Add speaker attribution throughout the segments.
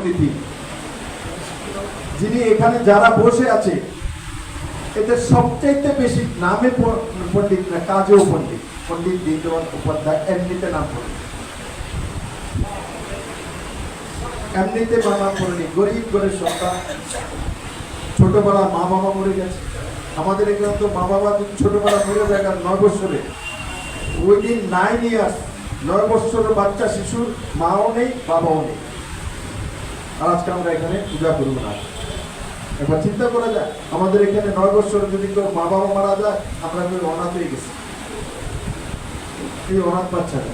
Speaker 1: অতিথি, যিনি এখানে যারা বসে আছে এতে সবচাইতে বেশি নামে পণ্ডিত না, কাজেও পণ্ডিত। পণ্ডিত দীনদয়াল উপাধ্যায়, এমনিতে নাম পণ্ডিত এমনিতে মামা পণ্ডিত গরিব করে সন্তান ছোটবেলা মা বাবা মরে গেছে। আমাদের এখানে তো মা বাবা যদি ছোটবেলা মরে যায় নয় বছরে। ওই দিন নাইন ইয়ার্স নয় বছরের বাচ্চা, শিশুর মাও নেই, বাবাও নেই। আর আজকে আমরা এখানে পূজা করব না। একবার চিন্তা করা যায় আমাদের এখানে নয় বছর যদি কেউ মা বাবা মারা যায়, আমরা কেউ অনাথ হয়ে গেছি। এই অনাথ বাচ্চাটা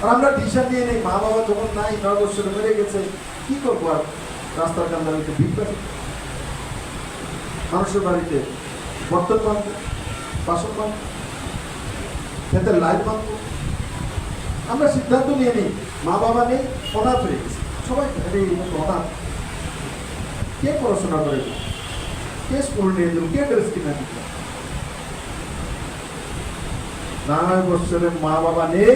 Speaker 1: আর আমরা ডিসিশন নিয়ে নেই মা বাবা যখন নাই, নয় বছরে মেরে গেছে, কি করব আর? রাস্তার কান্দারিতে বিপ্লব মানুষের বাড়িতে বর্তন বাঁধবো, বাসন বাঁধবো খেতে লাইট বাঁধবো। আমরা সিদ্ধান্ত নিয়ে নিই মা বাবা নেই, অনাথ হয়ে গেছে। সবাই মতো অনাথ কে পড়াশোনা করে? কে স্কুল নিয়ে দেবো কে ড্রেস কিনে দিবে নয় বছরের মা বাবা নেই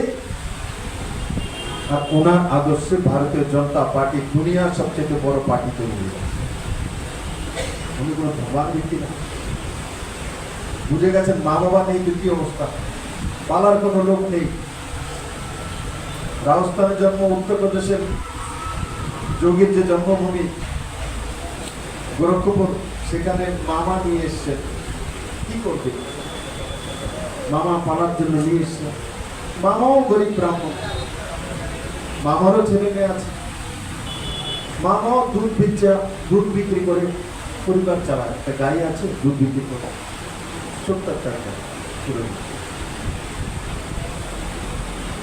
Speaker 1: আর ওনার আদর্শে ভারতীয় জনতা পার্টি দুনিয়ার সবচেয়ে বড় পার্টি তৈরি হয়ে। উনি কোনো ভগবান ব্যক্তি না। বুঝে গেছেন মা বাবা নেই তো কি অবস্থা? পালার কোনো লোক নেই। রাজস্থানের জন্ম, উত্তরপ্রদেশের যোগীর যে জন্মভূমি, গোরক্ষপুর, সেখানে মামা নিয়ে এসছেন কি করবে? মামা পালার জন্য নিয়ে এসছে। মামাও গরিব ব্রাহ্মণ। মামারও ছেলে মেয়ে আছে। মামাও দুধ বিচ্ছা দুধ বিক্রি করে পরিবার চালায়। একটা গাড়ি আছে, দুধ বিক্রি করে। সত্তর টাকা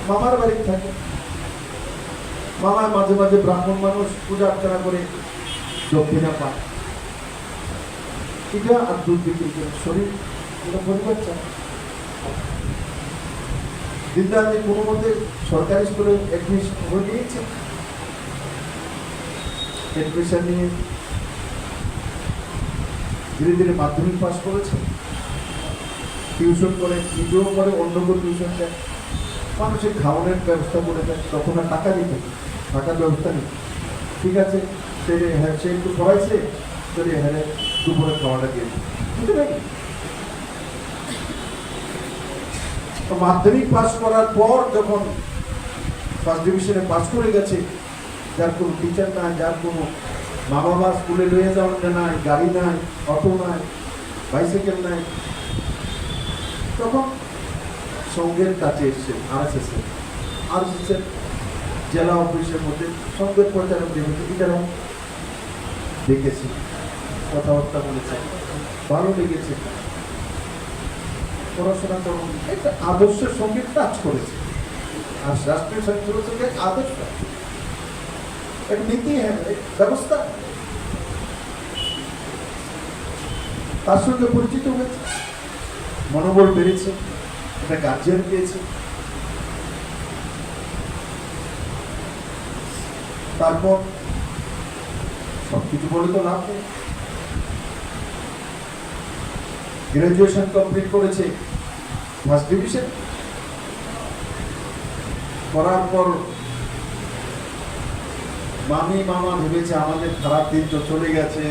Speaker 1: মামার বাড়ি থাকে। মামার মাঝে মাঝে ব্রাহ্মণ মানুষ পূজা অর্চনা করে দক্ষিণা পায়। এটা আর দুধ বিক্রি করে শরীর এটা পরিবার চায় দিদা কোনো মধ্যে সরকারি স্কুলে অ্যাডমিশন হয়ে নিয়েছে। অ্যাডমিশন নিয়ে ধীরে ধীরে মাধ্যমিক পাস করেছে। টিউশন করে নিজেও করে অন্য কেউ টিউশন দেয়। মানুষের খাওয়ানোর ব্যবস্থা করে দেয়, তখন আর টাকা দিতে টাকার ব্যবস্থা নেই। ঠিক আছে? সে হ্যাঁ সে একটু পড়াইছে চলে হ্যাঁ দুপুরে খাওয়াটা দিয়ে দিই। বুঝতে পারি মাধ্যমিক পাস করার পর যখন ফার্স্ট ডিভিশনে পাস করে গেছে, যার কোনো টিচার নাই, যার কোনো মা বাবা স্কুলে লয়ে যাওয়ার নাই, গাড়ি নাই অটো নাই বাইসাইকেল নাই, তখন সঙ্গের কাছে এসছে R S S R S জেলা অফিসের মধ্যে সঙ্গের প্রচারক দেখেছি এটাও দেখেছি, কথাবার্তা বলেছে, ভালো লেগেছে। পড়াশোনা করুন একটা আদর্শের সঙ্গে কাজ করেছে। আর রাষ্ট্রীয় স্বাস্থ্যের সঙ্গে আদর্শ। এক নীতি হ্যাঁ ব্যবস্থা। তার সঙ্গে পরিচিত হয়েছে। মনোবল বেড়েছে একটা গার্জিয়ান পেয়েছে। তারপর সবকিছু বলে তো লাভ নেই। গ্রাজুয়েশন কমপ্লিট করেছে ফার্স্ট ডিভিশন করার পর মামি মামা ভেবেছে আমাদের খারাপ দিন তো চলে গেছে।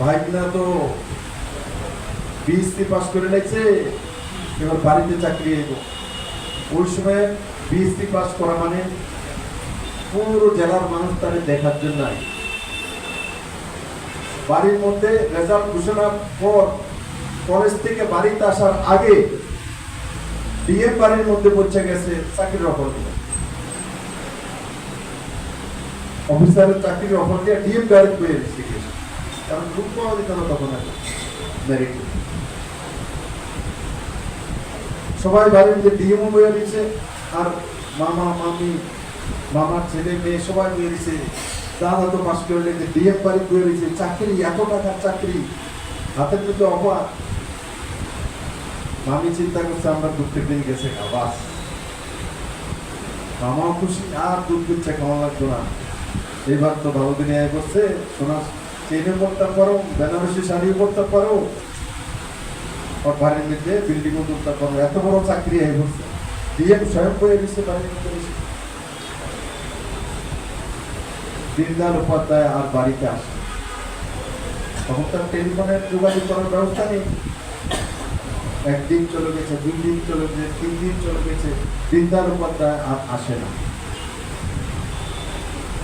Speaker 1: ভাইনা তো বিএসসি পাস করে নিয়েছে, এবার বাড়িতে চাকরি এগো ওই সময় বিএসসি পাস করা মানে পুরো জেলার মানুষ তাদের দেখার জন্য বাড়ির মধ্যে রেজাল্ট ঘোষণার পর কলেজ থেকে বাড়িতে আসার আগে ডিএম বাড়ির মধ্যে পৌঁছে গেছে চাকরির অফার দিয়ে অফিসারের চাকরির অফার দিয়ে ডিএম গাড়ি পেয়ে এসে গেছে কারণ গ্রুপ পাওয়া যেত না তখন সবাই বাড়ির যে ডিএমও বয়ে দিচ্ছে আর মামা, মামি মামার ছেলে, মেয়ে সবাই দিচ্ছে দাদা তো পাস করে নিয়েছে ডিএম বাড়ি দিচ্ছে চাকরি, এত টাকার চাকরি। হাতের মধ্যে অবাক মামি চিন্তা করছে, আমরা দুঃখের দিন গেছে আবাস মামাও খুশি, আর দুধ দিচ্ছে, খাওয়া লাগতো না। এইবার তো ভালো দিনে আয় করছে সোনা চেনে পড়তে পারো বেনারসি শাড়িও পড়তে পারো ওর বাড়ির মধ্যে বিল্ডিংও তুলতে পারো এত বড় চাকরি আয় করছে ডিএম স্বয়ং করে দিচ্ছে বাড়ির মধ্যে এসে। দীনদয়াল উপাধ্যায় আর বাড়িতে আসে। তখন তার টেলিফোনের যোগাযোগ করার ব্যবস্থা নেই। একদিন চলে গেছে, দুই দিন চলে গেছে, তিন দিন চলে গেছে দীনদয়াল উপাধ্যায় আর আসে না।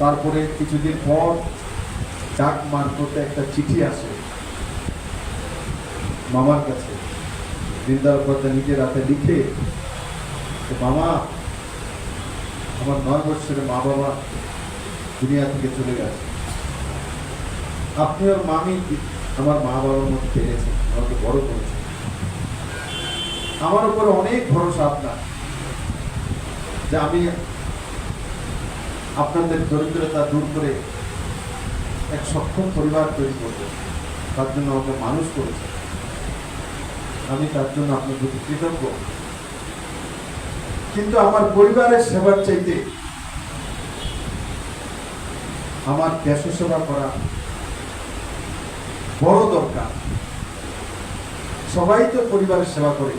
Speaker 1: তারপরে কিছুদিন পর ডাক মারফতে একটা চিঠি আসে মামার কাছে। দীনদয়াল উপাধ্যায় নিজের হাতে লিখে মামা, আমার নয় বছরের মা বাবা দুনিয়া থেকে চলে গেছে। আপনি আর মামি আমার মা বাবার মধ্যে পেরেছেন, আমাকে বড় করেছেন। আমার উপর অনেক ভরসা আপনার। যে আমি আপনাদের দরিদ্রতা দূর করে এক সক্ষম পরিবার তৈরি করব। তার জন্য আমাকে মানুষ করেছে আমি তার জন্য আপনার প্রতি কৃতজ্ঞ। কিন্তু আমার পরিবারের সেবার চাইতে আমার দেশ সেবা করা বড় দরকার। সবাই তো পরিবারের সেবা করে।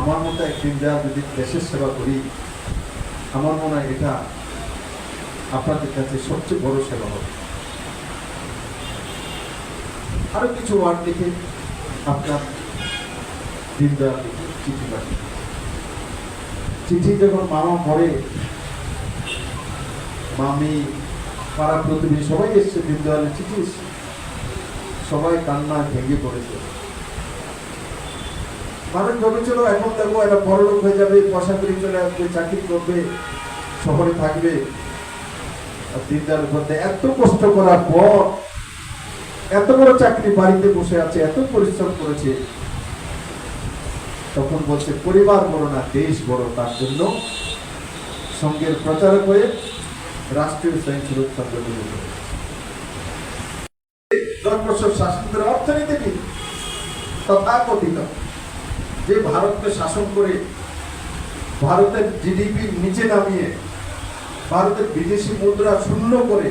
Speaker 1: আমার মতো একদিন যা যদি দেশের সেবা করি, আমার মনে হয় এটা আপনাদের কাছে সবচেয়ে বড় সেবা হবে। আরও কিছু ওয়ার্ড লিখে আপনার দিনদয়াল লিখে চিঠি পাঠিয়ে চিঠি যখন মামা পড়ে, মামি পাড়া প্রতিবেশী, সবাই এসছে দীনদয়ালের চিঠি এসছে। সবাই কান্না ভেঙে পড়েছে। মানুষ ভেবেছিল এখন দেখো এরা বড় লোক হয়ে যাবে, পয়সা করে চলে আসবে, চাকরি করবে, শহরে থাকবে। দীনদয়াল উপাধ্যায় এত কষ্ট করার পর, এত বড় চাকরি বাড়িতে বসে আছে, এত পরিশ্রম করেছে। তখন বলছে, পরিবার বড় না, দেশ বড়। তার জন্য সঙ্গের প্রচারক হয়ে রাষ্ট্রীয় স্বয়ংসেবক সংঘ গঠন করে। দশ বছর শাসন করে অর্থনীতিবিদ তথাকথিত যে ভারতকে শাসন করে ভারতের জিডিপি নিচে নামিয়ে ভারতের বিদেশি মুদ্রা শূন্য করে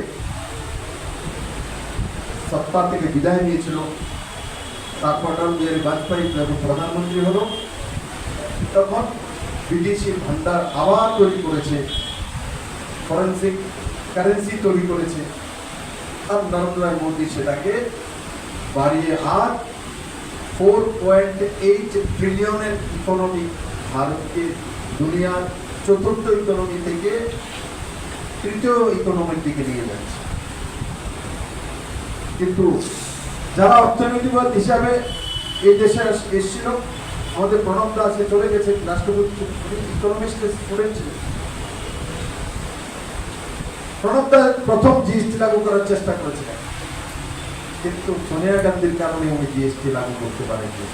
Speaker 1: সত্তা থেকে বিদায় নিয়েছিল তারপর অটল বিহারী বাজপেয়ী যখন প্রধানমন্ত্রী হলো তখন বিদেশি ভান্ডার আবার তৈরি করেছে ফরেন্সিক কারেন্সি তৈরি করেছে। আর নরেন্দ্র মোদী সেটাকে বাড়িয়ে আর ফোর পয়েন্ট এইট ট্রিলিয়নের ইকোনমি ভারতকে দুনিয়ার চতুর্থ ইকোনমি থেকে তৃতীয় ইকোনমির দিকে নিয়ে যাচ্ছে। কিন্তু যারা অর্থনীতিবাদ হিসাবে এই দেশে এসেছিল, আমাদের প্রণব দাস চলে গেছে, রাষ্ট্রপতি ইকোনমিক্স স্টুডেন্ট দাস প্রথম জিএসটি লাগু করার চেষ্টা করেছিলেন কিন্তু সোনিয়া গান্ধীর কারণে উনি জিএসটি লাগু করতে পারেননি।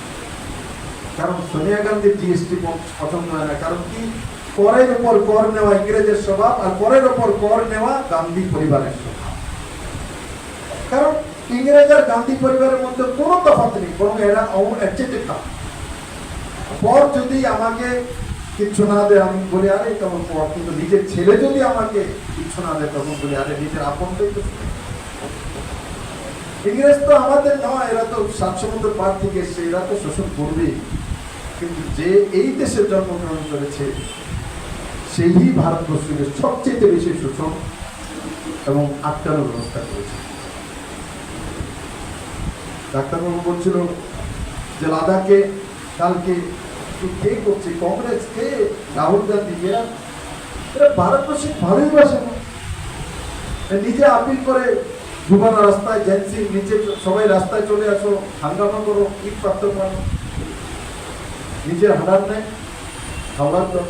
Speaker 1: কারণ সোনিয়া গান্ধীর জিএসটি পছন্দ হয় না। কারণ কি? করের উপর কর নেওয়া ইংরেজের স্বভাব আর করের উপর কর নেওয়া গান্ধী পরিবারের স্বভাব। কারণ ইংরেজ আর গান্ধী পরিবারের মধ্যে কোনো তফাৎ নেই, বরং এরা খারাপ। পর যদি আমাকে কিচ্ছু না দেয়, আমি বলে, আরে, তখন পর কিন্তু নিজের ছেলে যদি আমাকে কিচ্ছু না দেয়, তখন বলে, আরে, নিজের আপনটাই তো ইংরেজ তো আমাদের নয়, এরা তো সাত সমুদ্র পার থেকে এসছে, এরা তো শোষণ করবে। কিন্তু যে এই দেশে জন্মগ্রহণ করেছে, সেই ভারতবর্ষের সবচেয়ে বেশি শোষণ এবং আটকানোর ব্যবস্থা করেছে। ডাক্তারবাবু বলছিল যে, লাদাখে কালকে কে করছে, কংগ্রেস কে রাহুল গান্ধী এরা এরা ভারতবর্ষে ভালোই বাসে না। নিজে আপিল করে দুবার রাস্তায় জেন্সি নিচে সবাই রাস্তায় চলে আসো, হাঙ্গামা করো ইট প্রাপ্ত করো নিজের হারার নেয় হাওড়ার তো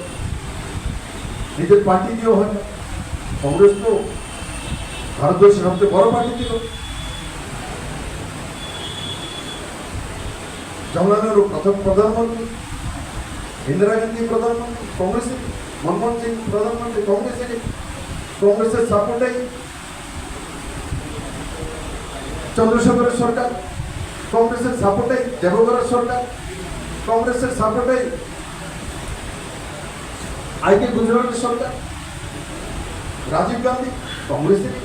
Speaker 1: নিজের পার্টি দিয়েও হয় না। কংগ্রেস তো ভারতবর্ষের সবচেয়ে বড় পার্টি ছিল। জওয়াহরলাল নেহরু প্রথম প্রধানমন্ত্রী। ইন্দিরা গান্ধী প্রধানমন্ত্রী, কংগ্রেসের, মনমোহন সিং প্রধানমন্ত্রী, কংগ্রেসের কংগ্রেসের সাপোর্টেই চন্দ্রশেখরের সরকার, কংগ্রেসের সাপোর্টেই দেবগড়ের সরকার, কংগ্রেসের সাপোর্টেই আইকে গুজরাটের সরকার, রাজীব গান্ধী কংগ্রেসের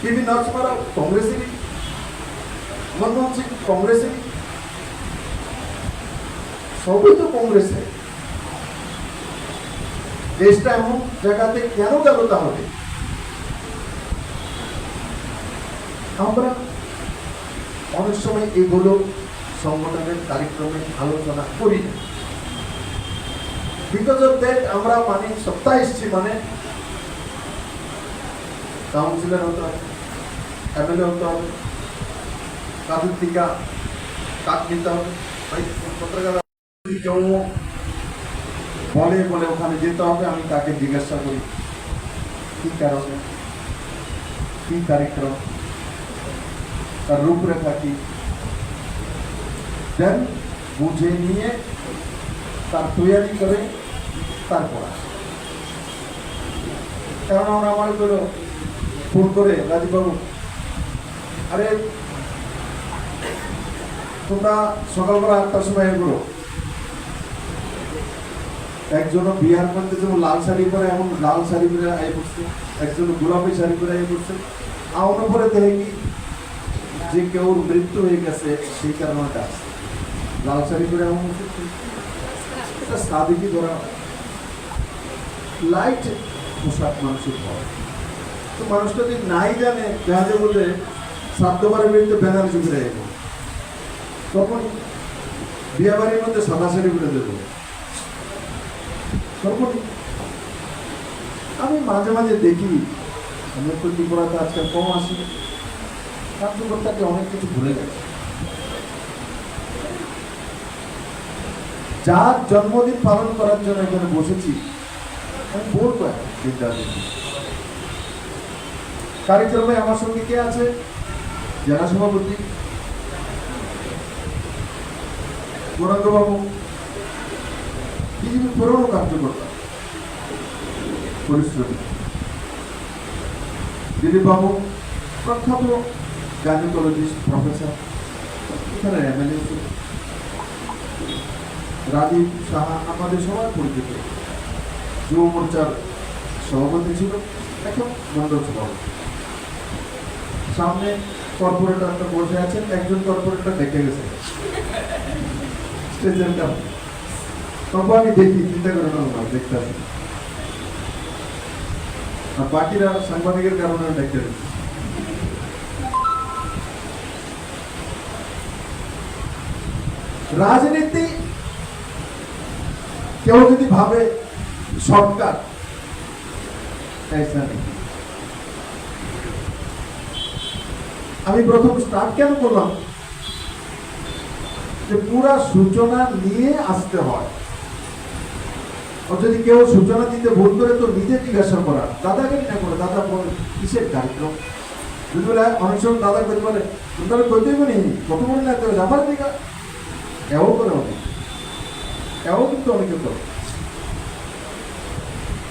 Speaker 1: পিভি নরসিংহ রাও কংগ্রেসেরই, মনমোহন সিং কংগ্রেসের সবই তো কংগ্রেসের। দেশটা এমন জায়গাতে কেন গেল তাহলে? আমরা অনেক সময় এগুলো সংগঠনের কার্যক্রমে আলোচনা করি না। বিকজ অফ দ্যাট আমরা মানে সপ্তাহ এসছি মানে কাউন্সিলর হতে হবে এমএলএ হতে হবে কাদুর টিকা কাজ নিতে হবে পত্রকার কেউ বলে বলে ওখানে যেতে হবে, আমি তাকে জিজ্ঞাসা করি, কি কারণে? কি কার্যক্রম? তার রূপরেখা কি? দেন বুঝে নিয়ে তার তৈরি করে তারপর। কারণ আমরা আমার করল ফোন করে রাজীববাবু আরে তোমরা সকালবেলা আটটার সময় এগুলো একজন বিহার মধ্যে যেমন লাল শাড়ি পরে, এমন লাল শাড়ি পরে আই পড়ছে। একজন গোলাপি শাড়ি পরে আই পড়ছে। আমার পরে দেখে যে কেউ মৃত্যু হয়ে গেছে, সেই কারণটা লাল শাড়ি পরে এমন। এটা সাদিকি ধরা লাইট পোশাক মানুষের পরে তো মানুষটা যদি নাই জানে জাহাজে বলতে সাধ্যবারের বিরুদ্ধে ব্যানার চুপে যাইব তখন বিয়ে বাড়ির মধ্যে সাদা শাড়ি পরে দেবো। আমি মাঝে মাঝে দেখি আমি একটু ত্রিপুরাতে আজকাল কম আসি। কার্যকর্তাকে অনেক কিছু ভুলে গেছে। যার জন্মদিন পালন করার জন্য এখানে বসেছি, আমি বলব কার্যক্রমে আমার সঙ্গে কে আছে? জেলা সভাপতি। গৌরাঙ্গবাবু। বিজেপি পুরনো কার্যকর্তা পরিশ্রমী দিলীপ বাবু প্রখ্যাত গাইনোকোলজিস্ট প্রফেসর এখানে এমএলএ রাজীব সাহা আমাদের সবার পরিচিত যুব মোর্চার সভাপতি ছিল এখন মন্ডল সভাপতি সামনে কর্পোরেটরটা বসে আছেন একজন কর্পোরেটর দেখে গেছে স্টেজের তবু আমি দেখি, চিন্তা করে না দেখতে আসি আর বাকিরা সাংবাদিকের কারণে আমি দেখতে রাজনীতি, কেউ যদি ভাবে সরকার আমি প্রথম স্টার্ট কেন করলাম? যে পুরা সূচনা নিয়ে আসতে হয়। আর যদি কেউ সূচনা দিতে ভুল করে তো নিজে জিজ্ঞাসা করা। দাদাকে না করে? দাদা বলে, কিসের কার্যক্রম? যদি বলে অনেক সময় দাদা করতে পারে তাহলে করতেই পারি কত মনে লাগতে হবে আমার দিকা এও করে অনেক। এও কিন্তু অনেকে করে।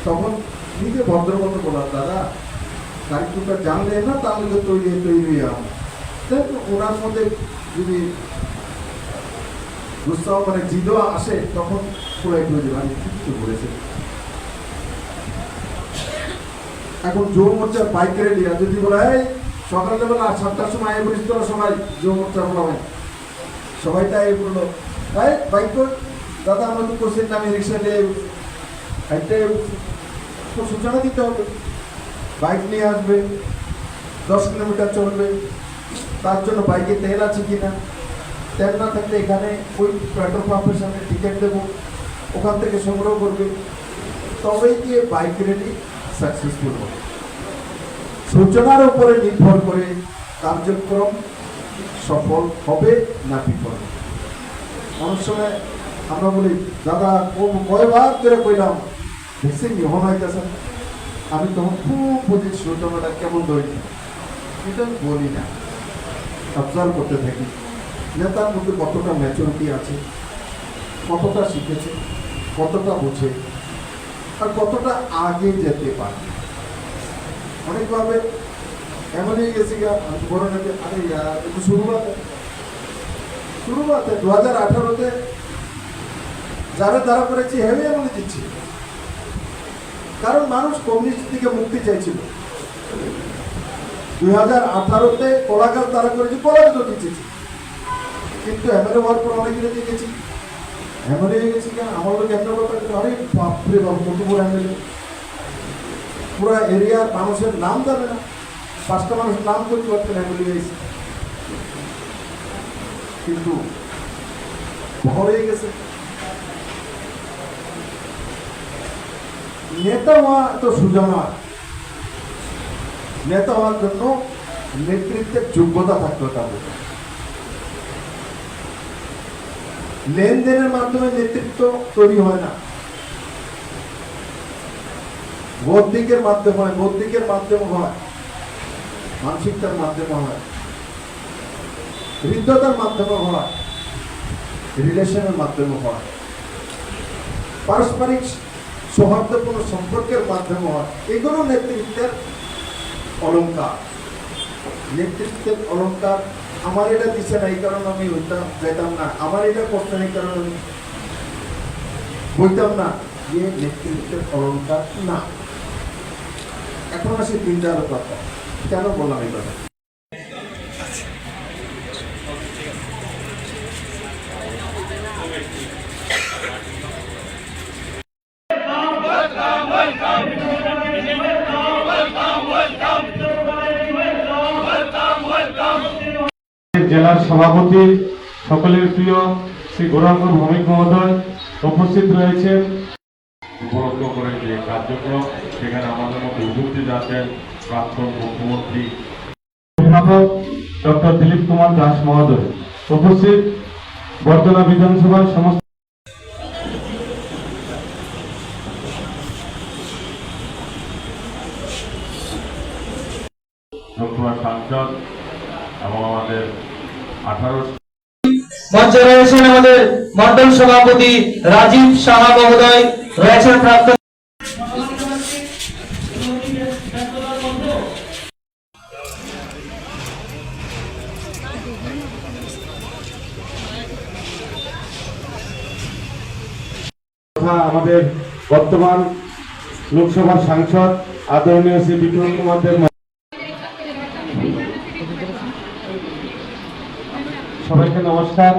Speaker 1: তখন নিজে ভদ্রমত বলা, দাদা কারিকুলটা জানলে না, তাহলে তো তৈরি তৈরি আমার ওনার মধ্যে যদি উৎসাহ মানে জিদ আসে, তখন পুরাই করে দেবে আমি তো বলেছে। এখন যুব মোর্চার বাইকের লিয়া যদি বলা, এই সকালবেলা সাতটার সময় আয় তোরা সবাই যুব মোর্চা বলা সবাই তাই বলল, এই, বাইক দাদা, আমরা তো কোশ্চেন নামে রিক্সা নিয়ে তো সূচনা দিতে হবে। বাইক নিয়ে আসবে, দশ কিলোমিটার চলবে। তার জন্য বাইকে তেল আছে কিনা? তেল না থাকলে এখানে ওই পেট্রোল পাম্পের সামনে টিকিট দেবো, ওখান থেকে সংগ্রহ করবে। তবেই গিয়ে বাইক রেডি সাকসেসফুল হবে। সূচনার উপরে নির্ভর করে কার্যক্রম সফল হবে না বিফল। অনেক সময় আমরা বলি, দাদা কয়বার করে কইলাম দেখছেন যখন হইতেছে। আমি তখন খুব বুঝি সূচনাটা কেমন ধরেছি এটা বলি না অবজার্ভ করতে থাকি। নেতার মধ্যে কতটা ম্যাচুরিটি আছে, কতটা শিখেছে, কতটা বোঝে, আর কতটা আগে যেতে পারে। অনেকভাবে এমন হয়ে গেছে আরে একটু শুরুয়াতে দু হাজার আঠারোতে যারা দ্বারা করেছি, হেভি এমনই দিচ্ছি। কারণ মানুষ কমিউনিস্ট থেকে মুক্তি চাইছিল। দুই হাজার আঠারোতে কলাকার তারা করেছি কলাকার দিচ্ছি। কিন্তু এমএলএ হওয়ার পর অনেক দিনে দিয়ে গেছি। এমএলএ হয়ে গেছি কেন? আমার লোক একটা কথা আরে বাপরে বাবু কত বড় এমএলএ পুরো এরিয়ার মানুষের নাম জানে না। পাঁচটা মানুষের নাম করতে পারতেন বলে গেছে কিন্তু ভর হয়ে গেছে। নেতা হওয়া তো সোজা নয় নেতা হওয়ার জন্য নেতৃত্বের যোগ্যতা থাকতে হবে লেনদেনের মাধ্যমে নেতৃত্ব তৈরি হয় না। বৌদ্ধিকের মাধ্যমে হয়, বৌদ্ধিকের মাধ্যমে হয়, মানসিকতার মাধ্যমে হয়, হৃদ্যতার মাধ্যমে হয়, রিলেশনের মাধ্যমে হয়, পারস্পরিক সৌহার্দ্যপূর্ণ সম্পর্কের মাধ্যমে হয়। এগুলো নেতৃত্বের অলঙ্কার নেতৃত্বের অলঙ্কার আমার এটা দিচ্ছে না, এই কারণে আমি হইতাম যেতাম না। আমার এটা করতে না, এই কারণে আমি হইতাম না। যে নেতৃত্বের অলঙ্কার না। এখন আসে তিনটা কথা কেন বললাম এই কথা?
Speaker 2: সভাপতি সকলের প্রিয় শ্রী গৌরাঙ্গ ভৌমিক মহোদয় উপস্থিত রয়েছেন।
Speaker 3: উপলক্ষ করে যে কার্যক্রম সেখানে আমাদের মধ্যে উপস্থিত আছেন প্রাক্তন মুখ্যমন্ত্রী।
Speaker 2: অভিভাবক ডক্টর দিলীপ কুমার দাস মহোদয় উপস্থিত। বর্তলা বিধানসভার সমস্ত
Speaker 3: সাংসদ এবং আমাদের
Speaker 4: মঞ্চে রয়েছেন আমাদের মন্ডল সভাপতি রাজীব সাহা মহোদয় রয়েছেন প্রাক্তন
Speaker 2: তথা আমাদের বর্তমান লোকসভার সাংসদ আদরণীয় শ্রী বিক্রম কুমার দেব মহোদয়। সবাইকে নমস্কার।